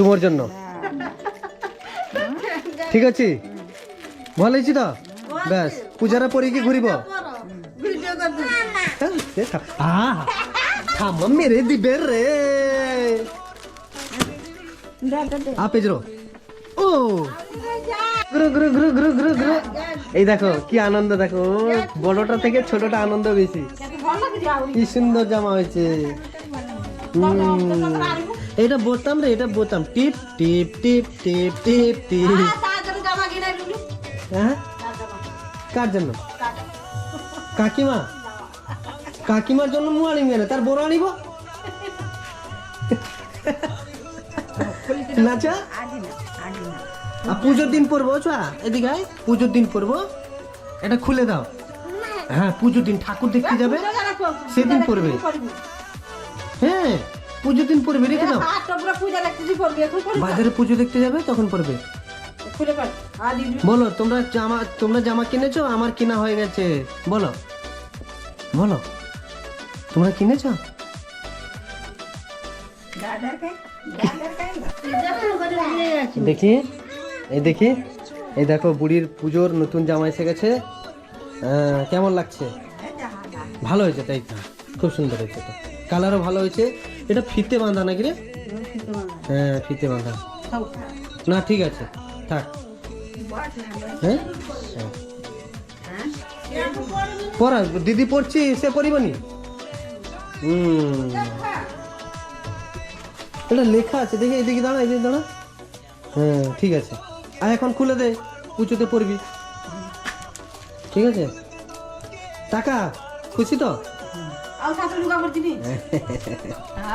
তোমার জন্য। ঠিক আছে? ভালো হয়েছি তো? ব্যাস পূজারা পরে কি ঘুরিব। হ্যাঁ, মেরে দিবে রে। আপে ও। এই দেখো কি আনন্দ দেখো। বড়টা থেকে ছোটটা আনন্দ বেশি। কি সুন্দর জামা হয়েছে। এটা বোতাম রে এটা বোতাম। টিপ টিপ টিপ টিপ টিপ টিপ। দিবি হ্যাঁ? কার জন্য? কাকিমা? কাকিমার জন্য মু আনিবে না তার বড় আনিব? নাচা? আর পুজোর দিন পরবো চা? এদিকে পুজোর দিন পরবো। এটা খুলে দাও। হ্যাঁ পুজোর দিন ঠাকুর দেখতে যাবে। সেদিন পরবে। হ্যাঁ। পুজোর দিন পরবে রেখে দাও পূজা বাজারে পুজো দেখতে যাবে তখন পরবে। বলো তোমরা জামা তোমরা জামা কিনেছো? আমার কিনা হয়ে গেছে। বলো। বলো। তোমরা কিনেছো? দেখি। এই দেখি। এই দেখো বুড়ির পুজোর নতুন জামা এসে গেছে। কেমন লাগছে? ভালো হয়েছে তাই তো। খুব সুন্দর হয়েছে তো। কালারও ভালো হয়েছে। এটা ফিতে বাঁধা নাকি রে? হ্যাঁ ফিতে বাঁধা। না, ঠিক আছে, থাক। হ্যাঁ। পড়া দিদি পড়ছি, সে পড়িবনি হুম। এটা লেখা আছে, দেখি এদিকে দাঁড়া এদিকে দাঁড়া। হ্যাঁ ঠিক আছে। আর এখন খুলে দে উঁচুতে পড়বি। ঠিক আছে? টাকা, খুশি তো? আর সাথে লুকা করছিনি